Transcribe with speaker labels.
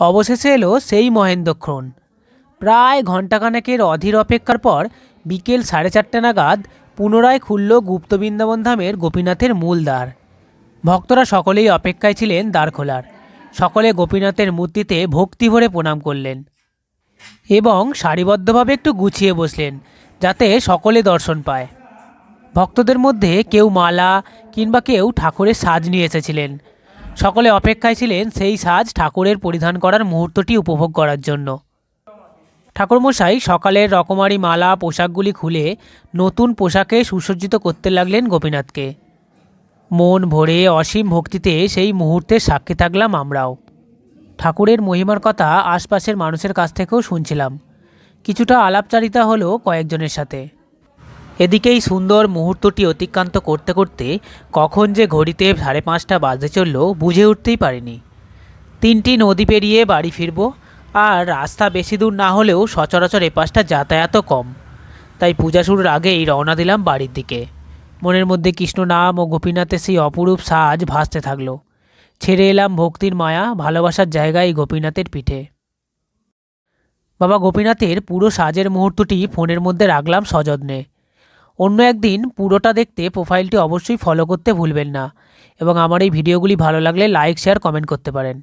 Speaker 1: অবশেষে এলো সেই মহেন্দ্রক্ষণ প্রায় ঘণ্টাখানেকের অধীর অপেক্ষার পর বিকেল সাড়ে চারটে নাগাদ পুনরায় খুলল গুপ্ত বৃন্দাবন ধামের গোপীনাথের মূল দ্বার। ভক্তরা সকলেই অপেক্ষায় ছিলেন দ্বার খোলার। সকলে গোপীনাথের মূর্তিতে ভক্তি ভরে প্রণাম করলেন এবং সারিবদ্ধভাবে একটু গুছিয়ে বসলেন যাতে সকলে দর্শন পায়। ভক্তদের মধ্যে কেউ মালা কিংবা কেউ ঠাকুরের সাজ নিয়ে এসেছিলেন। সকলে অপেক্ষায় ছিলেন সেই সাজ ঠাকুরের পরিধান করার মুহূর্তটি উপভোগ করার জন্য। ঠাকুরমশাই সকালের রকমারি মালা, পোশাকগুলি খুলে নতুন পোশাকে সুসজ্জিত করতে লাগলেন গোপীনাথকে। মন ভরে অসীম ভক্তিতে সেই মুহূর্তের সাক্ষী থাকলাম আমরাও। ঠাকুরের মহিমার কথা আশপাশের মানুষের কাছ থেকেও শুনছিলাম। কিছুটা আলাপচারিতা হলো কয়েকজনের সাথে। এদিকেই সুন্দর মুহূর্তটি অতিক্রান্ত করতে করতে কখন যে ঘড়িতে সাড়ে পাঁচটা বাজতে চলল বুঝে উঠতেই পারিনি। তিনটি নদী পেরিয়ে বাড়ি ফিরব আর রাস্তা বেশি দূর না হলেও সচরাচর এপাশটা যাতায়াতও কম। তাই পূজা শুরুর আগেই রওনা দিলাম বাড়ির দিকে। মনের মধ্যে কৃষ্ণ নাম ও গোপীনাথের সেই অপরূপ সাজ ভাসতে থাকল। ছেড়ে এলাম ভক্তির মায়া, ভালোবাসার জায়গায় গোপীনাথের পিঠে। বাবা গোপীনাথের পুরো সাজের মুহূর্তটি ফোনের মধ্যে রাখলাম সযত্নে। অন্য একদিন পুরোটা দেখতে প্রোফাইলটি অবশ্যই ফলো করতে ভুলবেন না। এবং আমার এই ভিডিওগুলি ভালো লাগলে লাইক শেয়ার কমেন্ট করতে পারেন।